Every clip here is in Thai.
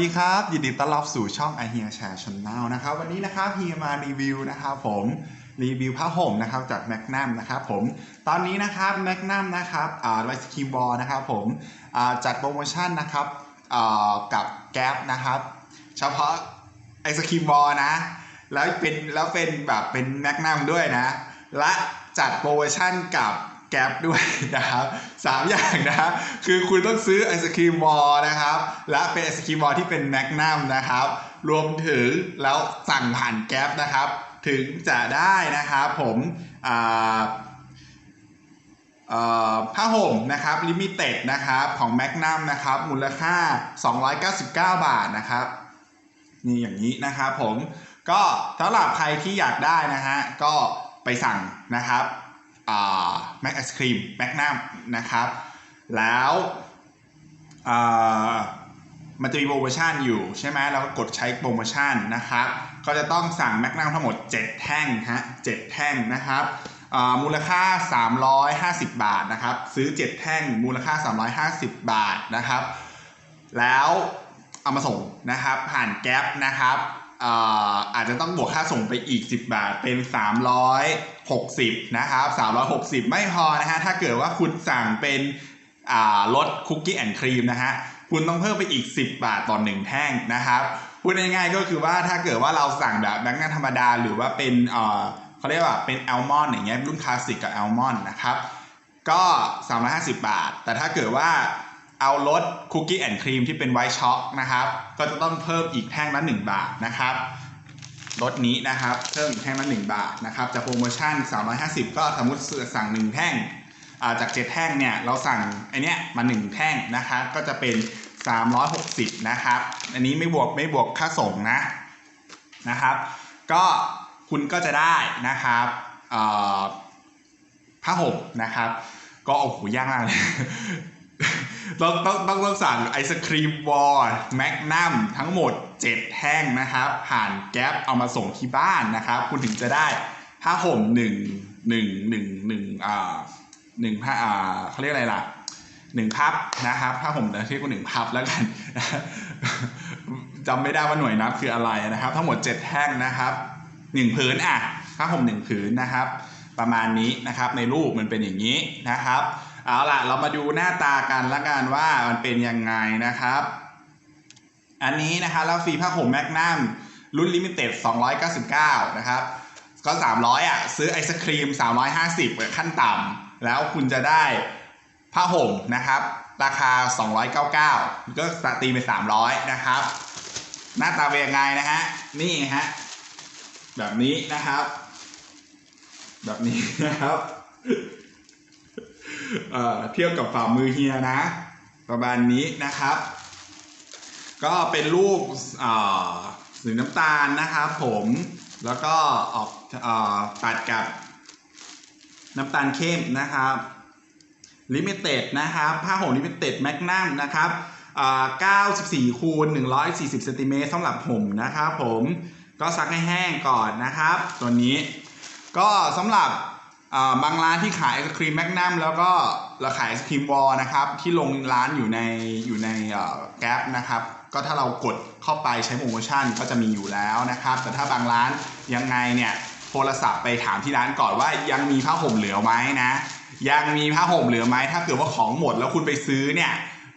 ดีครับ ยินดีต้อนรับสู่ช่อง i h e a r Share Channel นะครับ วันนี้นะครับเฮียมารีวิวนะครับผมรีวิวผ้าห่มนะครับจากแมกนัมนะครับผมตอนนี้นะครับแมกนัมนะครับอ่าไลสคีมบอลนะครับผมอ่าจัดโปรโมชั่นนะครับอ่ากับแก๊ปนะครับ เฉพาะไอศครีมบอลนะ แล้วเป็นแล้วเป็นแบบเป็นแมกนัมด้วยนะ และจัดโปรโมชั่นกับ แก๊ปด้วยนะครับสามอย่างนะครับคือคุณต้องซื้อไอศครีมบอลนะครับ และเป็นไอศครีมบอลที่เป็นแมกนัมนะครับ รวมถึงแล้วสั่งผ่านแก๊ปนะครับ ถึงจะได้นะครับผมผ้าห่มนะครับลิมิเต็ดนะครับของแมกนัมนะครับมูลค่า 299 บาทนะครับนี่อย่างนี้นะครับผมก็สำหรับใครที่อยากได้นะฮะก็ไปสั่งนะครับ แม็กไอศครีมแมกนัมนะครับ แล้วมันจะมีโปรโมชั่นอยู่ใช่ไหมเราก็กดใช้โปรโมชั่นนะครับ ก็จะต้องสั่งแมกนัมทั้งหมด 7 แท่งฮะ7แท่งนะครับอ่ามูลค่า 350 บาทนะครับ ซื้อ 7 แท่งมูลค่า 350 บาทนะครับ แล้วเอามาส่งนะครับผ่านแก๊ปนะครับ อาจจะต้องบวกค่าส่งไปอีก 10 บาทเป็น 360 นะครับ 360 ไม่พอนะฮะ ถ้าเกิดว่าคุณสั่งเป็นรสคุกกี้แอนด์ครีมนะฮะ คุณต้องเพิ่มไปอีก 10 บาทต่อ1แท่งนะครับ พูดง่ายๆก็คือว่าถ้าเกิดว่าเราสั่งแบบแบงก์ธรรมดา หรือว่าเป็นเอ่อเขาเรียกว่าเป็นแอลมอนด์อย่างเงี้ยรุ่นคลาสสิกกับแอลมอนด์นะครับ ก็ 350 บาท แต่ถ้าเกิดว่า เอารสคุกกี้แอนด์ครีมที่เป็นไวท์ช็อกนะครับ ก็จะต้องเพิ่มอีกแท่งละ1บาทนะครับรสนี้นะครับเพิ่มอีกแท่งละ1บาทนะครับจากโปรโมชั่น 350 ก็สมมติสั่ง 1 แท่งอ่าจาก 7 แท่งเนี่ยเราสั่งไอเนี้ยมา 1 แท่งนะครับก็จะเป็น 360 นะครับ อันนี้ไม่บวกไม่บวกค่าส่งนะนะครับ ก็คุณก็จะได้นะครับผ้าห่มนะครับ ก็โอ้โหยากมากเลย ต้องต้องต้องต้องสั่งไอศครีมวอลแมกนัมทั้งหมด 7 แท่งนะครับ ผ่านแก๊ปเอามาส่งที่บ้านนะครับ คุณถึงจะได้ผ้าห่มหนึ่งหนึ่งหนึ่งหนึ่งอ่าหนึ่งผ้าอ่าเขาเรียกอะไรล่ะหนึ่งพับนะครับผ้าห่มเรียกว่าหนึ่งพับแล้วกันจำไม่ได้ว่าหน่วยนับคืออะไรนะครับ ทั้งหมด 7 แท่งนะครับหนึ่งผืนอะผ้าห่มหนึ่งผืนนะครับ ประมาณนี้นะครับในรูปมันเป็นอย่างนี้นะครับ เอาล่ะเรามาดูหน้าตากันละกันว่ามันเป็นยังไงนะครับ อันนี้นะครับแล้วฟรีผ้าห่มแมกนัมรุ่นลิมิเต็ด299 นะครับ ก็ 300 อะ ซื้อไอศครีม 350 ขั้นต่ำแล้วคุณจะได้ผ้าห่มนะครับ ราคา 299 ก็ตีเป็น300 นะครับ หน้าตาเป็นยังไงนะฮะ นี่ฮะ แบบนี้นะครับ แบบนี้นะครับ เทียบกับฝ่ามือเฮียนะ ประมาณนี้นะครับ ก็เป็นรูปสีน้ำตาลนะครับผมแล้วก็ออกอตัดกับน้ำตาลเข้มนะครับลิมิเต็ดนะครับผ้าห่มลิมิเต็ดแมกนัมนะครับ94 คูณ 140เซนติเมตรสำหรับห่มนะครับผมก็ซักให้แห้งก่อนนะครับ ตัวนี้ก็สำหรับ บางร้านที่ขายไอศครีมแมกนัมแล้วก็เราขายไอศครีมวอลนะครับ ที่ลงร้านอยู่ในอยู่ในแก๊ปนะครับ ก็ถ้าเรากดเข้าไปใช้โปรโมชั่นก็จะมีอยู่แล้วนะครับ แต่ถ้าบางร้านยังไงเนี่ยโทรศัพท์ไปถามที่ร้านก่อนว่ายังมีผ้าห่มเหลือไหมนะ ยังมีผ้าห่มเหลือไหมถ้าเกิดว่าของหมดแล้วคุณไปซื้อเนี่ย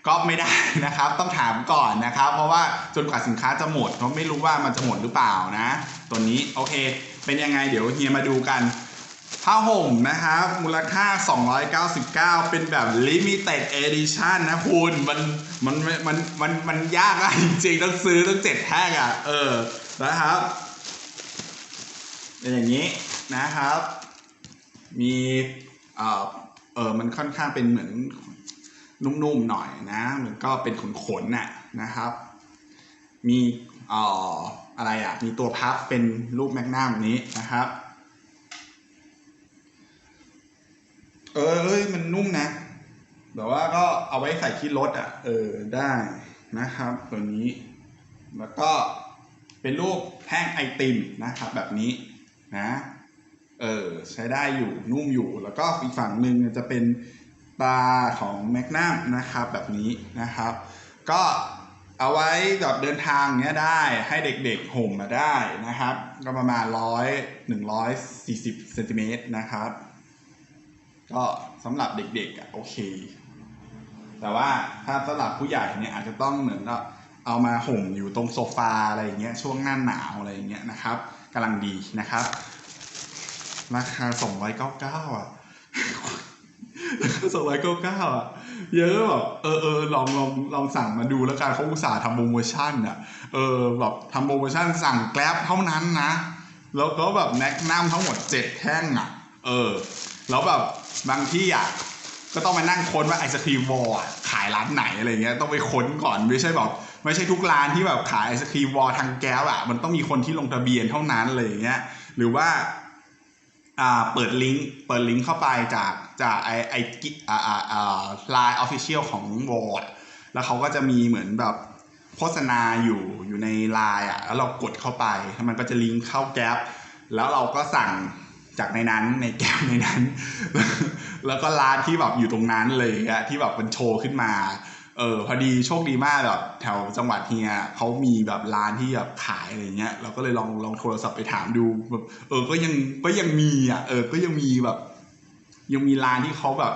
ก็ไม่ได้นะครับ ต้องถามก่อนนะครับ เพราะว่าจนกว่าสินค้าจะหมดเพราะไม่รู้ว่ามันจะหมดหรือเปล่านะ ตัวนี้โอเค เป็นยังไงเดี๋ยวเฮียมาดูกัน ผ้าห่มนะครับ มูลค่า 299 เป็นแบบ limited edition นะคุณ มัน มัน มัน มัน มันยากอะจริงๆ ต้องซื้อต้องเจ็ดแท่งอะเออ นะครับ เป็นอย่างนี้นะครับ มีเออเออมันค่อนข้างเป็นเหมือนนุ่มๆหน่อยนะ มันก็เป็นขนๆน่ะนะครับ มีเอ่ออะไรอะ มีตัวพับเป็นรูปแมกนัมนี้นะครับ เออเอ้ยมันนุ่มนะแต่ว่าก็เอาไว้ใส่ที่รถอะ เออได้นะครับ ตัวนี้ แล้วก็เป็นรูปแท่งไอติมนะครับ แบบนี้นะ เออใช้ได้อยู่นุ่มอยู่แล้วก็อีกฝั่งหนึ่งจะเป็นตาของแมกนัมนะครับแบบนี้นะครับ ก็เอาไว้แบบเดินทางเนี้ยได้ให้เด็กๆห่มมาได้นะครับ ก็ประมาณร้อยหนึ่งร้อยสี่สิบเซนติเมตรนะครับ ก็สำหรับเด็กๆอะโอเค แต่ว่าถ้าสำหรับผู้ใหญ่เนี่ยอาจจะต้องเหมือนกับเอามาห่มอยู่ตรงโซฟาอะไรอย่างเงี้ยช่วงหน้าหนาวอะไรอย่างเงี้ยนะครับกำลังดีนะครับ ราคาสองร้อยเก้าเก้าอะสองร้อยเก้าเก้าอะเยอะแบบเออเออลองลองลองสั่งมาดูแล้วกันเขาอุตส่าห์ทำโปรโมชั่นอะเออแบบทำโปรโมชั่นสั่งแกร็บเท่านั้นนะ แล้วก็แบบแม็กนัมทั้งหมดเจ็ดแท่งอะ เออ แล้วแบบ บางที่อะก็ต้องมานั่งค้นว่าไอศครีมวอลขายร้านไหนอะไรเงี้ยต้องไปค้นก่อนไม่ใช่แบบไม่ใช่ทุกร้านที่แบบขายไอศครีมวอลทางแก้วอะมันต้องมีคนที่ลงทะเบียนเท่านั้นอะไรอย่างเงี้ยหรือว่าอ่าเปิดลิงก์เปิดลิงก์เข้าไปจากจากไอไอกิอ่าอ่าไลน์ออฟฟิเชียลของวอลแล้วเขาก็จะมีเหมือนแบบโฆษณาอยู่อยู่ในไลน์อะแล้วเรากดเข้าไปมันก็จะลิงก์เข้าแก๊ปแล้วเราก็สั่ง จากในนั้นในแก้วในนั้น แล้วก็ร้านที่แบบอยู่ตรงนั้นเลยอะที่แบบมันโชว์ขึ้นมาเออพอดีโชคดีมากแบบแถวจังหวัดเฮียเขามีแบบร้านที่แบบขายอะไรเงี้ยเราก็เลยลองลองโทรศัพท์ไปถามดูแบบเออก็ยังก็ยังมีอะเออก็ยังมีแบบ ยังมีร้านที่เขาแบบ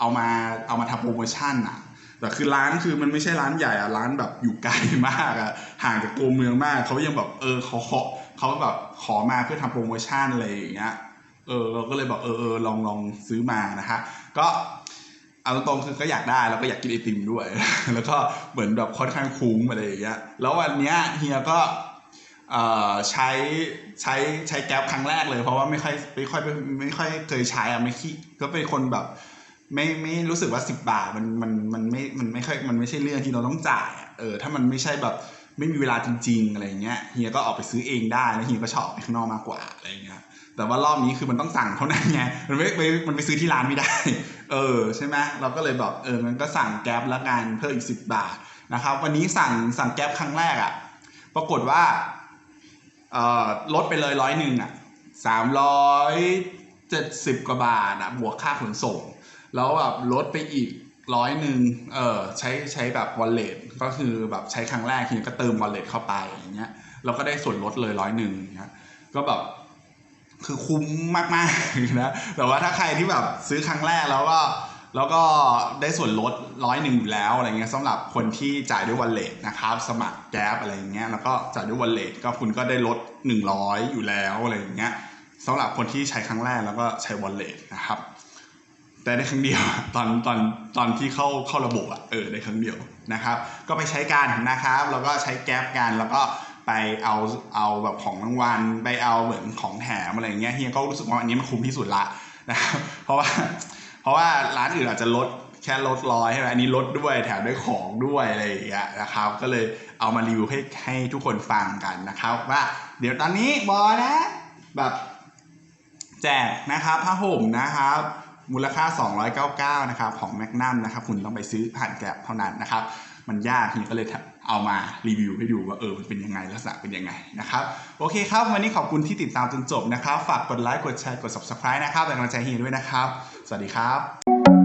เอามาเอามาทำโปรโมชั่นอะแต่คือร้านคือมันไม่ใช่ร้านใหญ่อะร้านแบบอยู่ไกลมากอะห่างจากตัวเมืองมากเขายังแบบเออเขาขอเขาแบบขอมาเพื่อทำโปรโมชั่นอะไรอย่างเงี้ย เออเราก็เลยบอกเออเออลองลองซื้อมานะฮะก็เอาตรงๆคือก็อยากได้แล้วก็อยากกินไอติมด้วย แล้วก็เหมือนแบบค่อนข้างคุ้มอะไรอย่างเงี้ยแล้ววันเนี้ยเฮียก็เอ่อใช้ใช้ใช้แก๊ปครั้งแรกเลย เพราะว่าไม่ค่อยไม่ค่อยไม่ค่อยเคยใช้อะไม่ขี้ก็เป็นคนแบบ ไม่ไม่รู้สึกว่าสิบบาทมันมันมันไม่มันไม่ค่อยมันไม่ใช่เรื่องที่เราต้องจ่ายเออถ้ามันไม่ใช่แบบไม่มีเวลาจริง ๆ อะไรเงี้ยเฮียก็ออกไปซื้อเองได้แล้วเฮียก็ชอบไปข้างนอกมากกว่าอะไรเงี้ย แต่ว่ารอบนี้คือมันต้องสั่งเท่านั้นไงมันไม่ไปมันไปซื้อที่ร้านไม่ได้ เออใช่ไหมเราก็เลยแบบเออมันก็สั่งแก๊ปละกันเพิ่มอีกสิบบาทนะครับวันนี้สั่งสั่งแก๊ปครั้งแรกอะ่ะปรากฏว่าเออลดไปเลยร้อยหนึ่งอะสามร้อยเจ็ดสิบกว่าบาทอะบวกค่าขนส่ง แล้วแบบลดไปอีกร้อยหนึ่งเออใช้ใช้แบบ wallet ก็คือแบบใช้ครั้งแรกทีนี้ก็เติม wallet เข้าไปอย่างเงี้ยเราก็ได้ส่วนลดเลยร้อยหนึ่งเงี้ยก็แบบ คือคุ้มมากๆนะแต่ว่าถ้าใครที่แบบซื้อครั้งแรกแล้วก็แล้วก็ได้ส่วนลดร้อยหนึ่งอยู่แล้วอะไรเงี้ยสำหรับคนที่จ่ายด้วยวันเลทนะครับ สมัครแก๊ปอะไรเงี้ยแล้วก็จ่ายด้วยวันเลทก็คุณก็ได้ลด 100 อยู่แล้วอะไรอย่างเงี้ยสำหรับคนที่ใช้ครั้งแรกแล้วก็ใช้วันเลทนะครับ แต่ได้ครั้งเดียวตอนตอนตอนที่เข้าเข้าระบบอะเออได้ครั้งเดียวนะครับ ก็ไปใช้กันนะครับ แล้วก็ใช้แก๊ปกันแล้วก็ ไปเอาเอาแบบของรางวัลไปเอาเหมือนของแถมอะไรอย่างเงี้ยเฮียก็รู้สึกว่าอันนี้มันคุ้มที่สุดละนะครับเพราะว่าเพราะว่าร้านอื่นอาจจะลดแค่ลดร้อยใช่ไหมอันนี้ลดด้วยแถมด้วยของด้วยอะไรอย่างเงี้ยนะครับ ก็เลยเอามารีวิวให้ให้ทุกคนฟังกันนะครับ ว่า เดี๋ยวตอนนี้บอนะ แบบแจกนะครับผ้าห่มนะครับมูลค่า 299 นะครับ ของแมกนัมนะครับ คุณต้องไปซื้อผ่านแกร็บเท่านั้นนะครับ มันยากทีนี้ก็เลย เอามารีวิวให้ดูว่าเออมันเป็นยังไงลักษณะเป็นยังไงนะครับโอเคครับ วันนี้ขอบคุณที่ติดตามจนจบนะครับ ฝากกดไลค์กดแชร์กด subscribe นะครับเป็นกำลังใจให้ด้วยนะครับ สวัสดีครับ